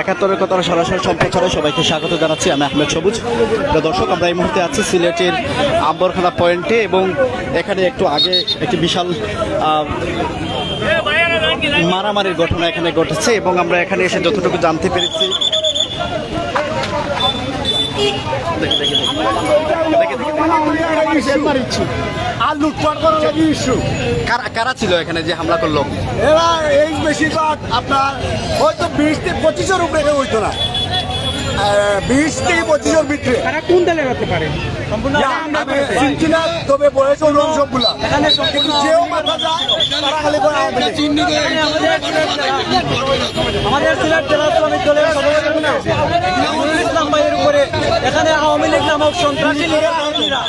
একাত্তরের কথা সরাসরি সম্প্রচারে সবাইকে স্বাগত জানাচ্ছি। আমি আহমেদ সবুজ। দর্শক, আমরা এই মুহূর্তে আছি সিলেটের আম্বরখানা পয়েন্টে এবং এখানে একটু আগে একটি বিশাল মারামারির ঘটনা এখানে ঘটেছে এবং আমরা এখানে এসে যতটুকু জানতে পেরেছি আর লুটপাট করার লাগে ইস্যু কারা- কারা ছিল এখানে যে হামলা করল? এরা এই বেশিরভাগ আপনার হয়তো বিশ থেকে পঁচিশের উপরে কেউ হইতো না। আহ, বিশ থেকে পঁচিশের ভিতরে। তারা কোন দলের হতে পারে? তবে বয়স অনুযায়ী সবগুলা। কিন্তু যেও মাথা যায় তারা খালি করে আমাদের আমাদের সিলেট জেলা শ্রমিক দলের সভাপতি নুরুল ইসলাম ভাইয়ের উপরে এখানে আওয়ামী লীগ নামক সন্ত্রাসী লীগের বাহিনীরা,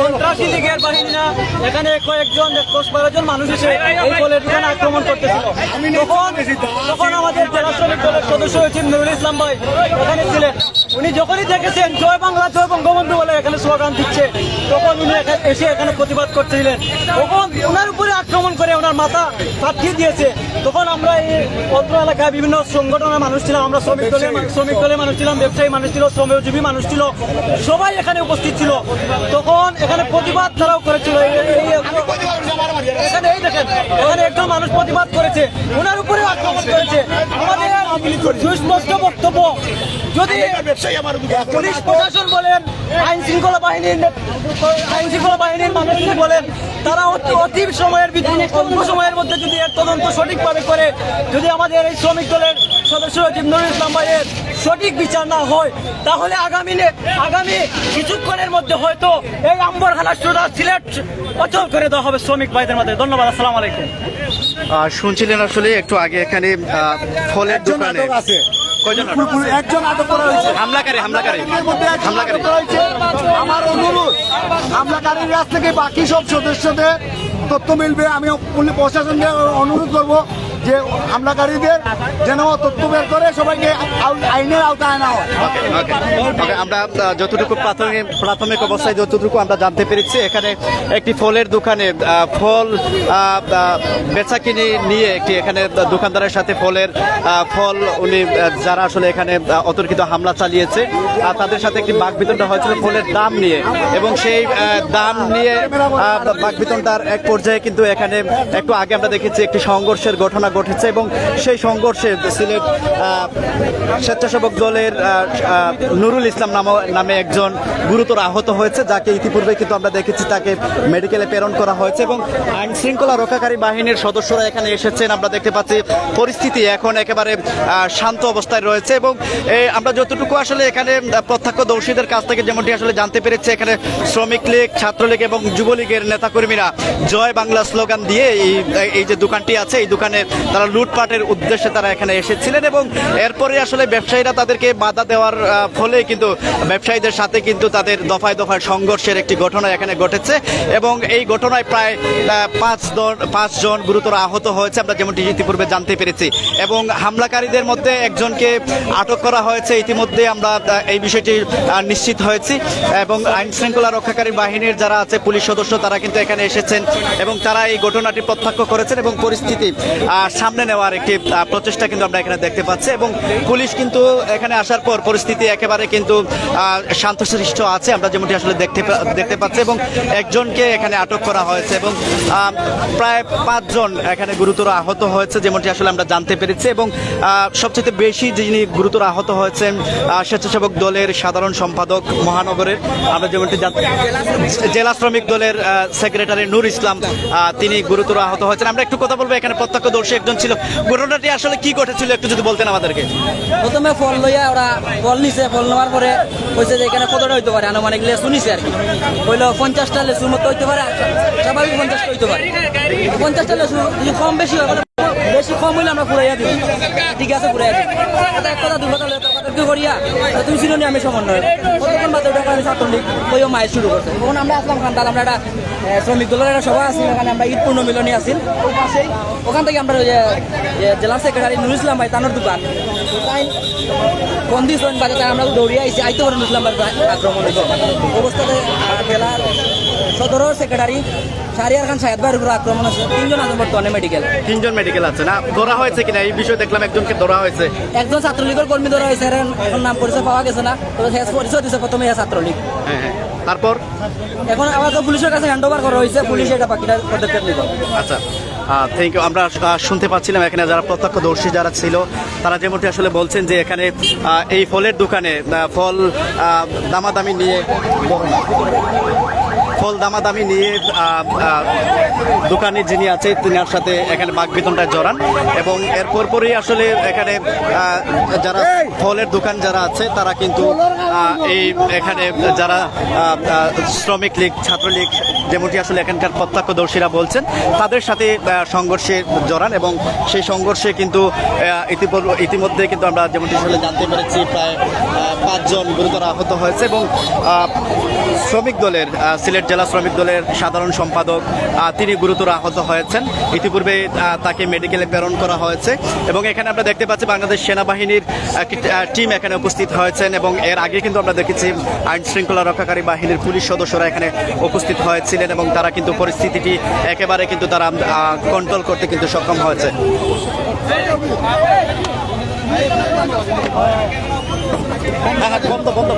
সন্ত্রাসী লীগের বাহিনীরা এখানে কয়েকজন দশ বারো জন মানুষ এসে এই কলের দোকানে আক্রমণ করতেছিল। তখন তখন আমাদের জেলা শ্রমিক দলের সদস্য হয়েছেন নুরুল ইসলাম ভাই এখানে ছিলেন। উনি যখনই দেখেছেন জয় বাংলা জয় বঙ্গবন্ধু বলে এখানে স্লোগান দিচ্ছে তখন উনি এসে এখানে প্রতিবাদ করছিলেন। তখন ওনার উপরে আক্রমণ করে ওনার মাথা পাঠিয়ে দিয়েছে। তখন আমরা এই অত্র এলাকায় বিভিন্ন সংগঠনের মানুষ ছিলাম আমরা শ্রমিক দলের শ্রমিক দলের মানুষ ছিলাম ব্যবসায়ী মানুষ ছিল শ্রমজীবী মানুষ ছিল সবাই এখানে উপস্থিত ছিল। তখন এখানে প্রতিবাদ তারাও করেছিল। এখানে এই দেখেন এখানে একজন মানুষ প্রতিবাদ করেছে ওনার উপরে আক্রমণ করেছে। আমাদের সুস্পষ্ট বক্তব্য যদি পুলিশ প্রশাসন বলেন আইন শৃঙ্খলা বাহিনীর আইন শৃঙ্খলা বাহিনীর মানুষ যদি বলেন তারা অতি অতি সময়ের ভিতরে অল্প সময়ের মধ্যে যদি এর তদন্ত সঠিকভাবে করে যদি আমাদের এই শ্রমিক দলের সদস্য জিমনুল ইসলাম ভাইয়ের সঠিক বিচার না হয় তাহলে আগামী আগামী কিছুক্ষণের মধ্যে হয়তো এই আম্বরখানা সুরা সিলেট অচল করে দেওয়া হবে শ্রমিক ভাইদের মধ্যে ধন্যবাদ আসসালামু আলাইকুম। শুনছিলেন আসলে একটু আগে এখানে ফলের দোকানে আছে। কয়জন একজন আটক করা হয়েছে। হামলাকারী হামলাকারী। হামলাকারী। আমার অনুরোধ হামলাকারীর কাছ থেকে বাকি সব সদস্যদের তথ্য মিলবে। আমি প্রশাসনকে অনুরোধ করব যে হামলাকারীদের যেন তথ্য বের করে সবাইকে আইনের আওতায় আনা হয়। আমরা যতটুকু প্রাথমিক প্রাথমিক অবস্থায় যতটুকু আমরা জানতে পেরেছি, এখানে একটি ফলের দোকানে ফল বেচা কিনে নিয়ে একটি এখানে দোকানদারের সাথে ফলের ফল উনি যারা আসলে এখানে অতর্কিত হামলা চালিয়েছে, আর তাদের সাথে একটি বাঘ বিতরণটা হয়েছিল ফলের দাম নিয়ে। এবং সেই দাম নিয়ে বাঘ বিতরণটার এক পর্যায়ে কিন্তু এখানে একটু আগে আমরা দেখেছি একটি সংঘর্ষের ঘটনা ঘটেছে এবং সেই সংঘর্ষে সিলেট স্বেচ্ছাসেবক দলের নুরুল ইসলাম নাম নামে একজন গুরুতর আহত হয়েছে, যাকে ইতিপূর্বে কিন্তু আমরা দেখেছি তাকে মেডিকেলে প্রেরণ করা হয়েছে এবং আইন শৃঙ্খলা রক্ষাকারী বাহিনীর সদস্যরা এখানে এসেছেন। আমরা দেখতে পাচ্ছি পরিস্থিতি এখন একেবারে শান্ত অবস্থায় রয়েছে এবং আমরা যতটুকু আসলে এখানে প্রত্যক্ষদর্শীদের কাছ থেকে যেমনটি আসলে জানতে পেরেছি, এখানে শ্রমিক লীগ, ছাত্রলীগ এবং যুবলীগের নেতাকর্মীরা জয় বাংলা স্লোগান দিয়ে এই এই যে দোকানটি আছে, এই দোকানে তারা লুটপাটের উদ্দেশ্যে তারা এখানে এসেছিলেন এবং এরপরে আসলে ব্যবসায়ীরা তাদেরকে বাধা দেওয়ার ফলে কিন্তু ব্যবসায়ীদের সাথে কিন্তু তাদের দফায় দফায় সংঘর্ষের একটি ঘটনা এখানে ঘটেছে এবং এই ঘটনায় প্রায় পাঁচ জন পাঁচজন গুরুতর আহত হয়েছে। আমরা যেমনটি ইতিপূর্বে জানতে পেরেছি। এবং হামলাকারীদের মধ্যে একজনকে আটক করা হয়েছে। ইতিমধ্যে আমরা এই বিষয়টি নিশ্চিত হয়েছি। এবং আইন শৃঙ্খলা রক্ষাকারী বাহিনীর যারা আছে, পুলিশ সদস্য, তারা কিন্তু এখানে এসেছেন এবং তারা এই ঘটনাটি প্রত্যক্ষ করেছেন এবং পরিস্থিতি সামনে নেওয়ার একটি প্রচেষ্টা কিন্তু আমরা এখানে দেখতে পাচ্ছি এবং পুলিশ কিন্তু এখানে আসার পর পরিস্থিতি একেবারে কিন্তু শান্তশিষ্ট আছে। আমরা যেমনটি আসলে দেখতে দেখতে পাচ্ছি এবং একজনকে এখানে আটক করা হয়েছে এবং প্রায় পাঁচজন এখানে গুরুতর আহত হয়েছে যেমনটি আসলে আমরা জানতে পেরেছি এবং সবচেয়ে বেশি যিনি গুরুতর আহত হয়েছেন স্বেচ্ছাসেবক দলের সাধারণ সম্পাদক মহানগরের, আমরা যেমনটি জানতে জেলা শ্রমিক দলের সেক্রেটারি নূর ইসলাম তিনি গুরুতর আহত হয়েছেন। আমরা একটু কথা বলব এখানে প্রত্যক্ষদর্শী একজন ছিল। ঘটনাটি আসলে কি ঘটেছিল একটু যদি বলতেন আমাদেরকে? প্রথমে ফল লইয়া ওরা ফল নিছে, ফল নেওয়ার পরে কইছে যে এখানে কতটা হইতে পারে, আনুমানিক লেসু নিছে আর কি। কইলো, পঞ্চাশটা লেসুর মতো হইতে পারে স্বাভাবিক পঞ্চাশটা হইতে পারে। পঞ্চাশটা লেসু যদি কম বেশি হয় বেশি কম হইলে আমরা ঘুরাইয়া দিই ঠিক আছে, ঘুরাইয়া দিই কথা এক বিতর্ক করিয়া তুমি ছিল আমি সমন্বয় কতক্ষণ বাদে ওটা আমি ছাত্রলীগ ওইও মায়ের শুরু করছে। তখন আমরা আসলাম খান তার আমরা একটা শ্রমিক দলের একটা সভা আছিল, ওখানে আমরা ঈদ পূর্ণ মিলনী আসিল ওখান থেকে আমরা জেলা সেক্রেটারি নুর ইসলাম ভাই, তানোর দোকান। তাই কন্ডিশন বাজে তাই আমরা দৌড়িয়ে আইসি আইতে পারে নুর ইসলাম ভাই, আক্রমণ অবস্থাতে জেলার সদর সেক্রেটারি শাহরিয়ার খান সাহেদ ভাইয়ের উপর আক্রমণ আছে। তিনজন আছে বর্তমানে মেডিকেল তিনজন মেডিকেল আছে না? ধরা হয়েছে কিনা? এই বিষয়ে দেখলাম একজনকে ধরা হয়েছে। একজন ছাত্রলীগের কর্মী ধরা হয়েছে এখন নাম পরিচয় পাওয়া গেছে না। তবে শেষ পরিচয় দিছে প্রথমে ছাত্রলীগ। হ্যাঁ হ্যাঁ। তারপর? এখন আবার তো পুলিশের কাছে হ্যান্ড ওভার করা হয়েছে পুলিশ এটা বাকিটা পদক্ষেপ নিব। আচ্ছা। থ্যাংক ইউ আমরা শুনতে পাচ্ছিলাম এখানে যারা প্রত্যক্ষদর্শী যারা ছিল, তারা যেমনটি আসলে বলছেন যে এখানে এই ফলের দোকানে ফল দামাদামি নিয়ে ফল দামাদামি নিয়ে দোকানে যিনি আছে তিনার সাথে এখানে বাঘ বেতনটায় জড়ান এবং এর পরপরই আসলে এখানে যারা ফলের দোকান যারা আছে তারা কিন্তু এই এখানে যারা শ্রমিক লীগ ছাত্রলীগ যেমনটি আসলে এখানকার প্রত্যক্ষদর্শীরা বলছেন তাদের সাথে সংঘর্ষে জড়ান এবং সেই সংঘর্ষে কিন্তু ইতিমধ্যে কিন্তু আমরা যেমনটি আসলে জানতে পেরেছি প্রায় পাঁচজন গুরুতর আহত হয়েছে এবং শ্রমিক দলের সিলেট জেলা শ্রমিক দলের সাধারণ সম্পাদক তিনি গুরুতর আহত হয়েছেন। ইতিপূর্বে তাকে মেডিকেলে প্রেরণ করা হয়েছে এবং এখানে আমরা দেখতে পাচ্ছি বাংলাদেশ সেনাবাহিনীর টিম এখানে উপস্থিত হয়েছেন এবং এর আগে কিন্তু আমরা দেখেছি আইন শৃঙ্খলা রক্ষাকারী বাহিনীর পুলিশ সদস্যরা এখানে উপস্থিত হয়েছিলেন এবং তারা কিন্তু পরিস্থিতিটি একেবারে কিন্তু তারা কন্ট্রোল করতে কিন্তু সক্ষম হয়েছে। হ্যাঁ হ্যাঁ বন্ধ বন্ধ।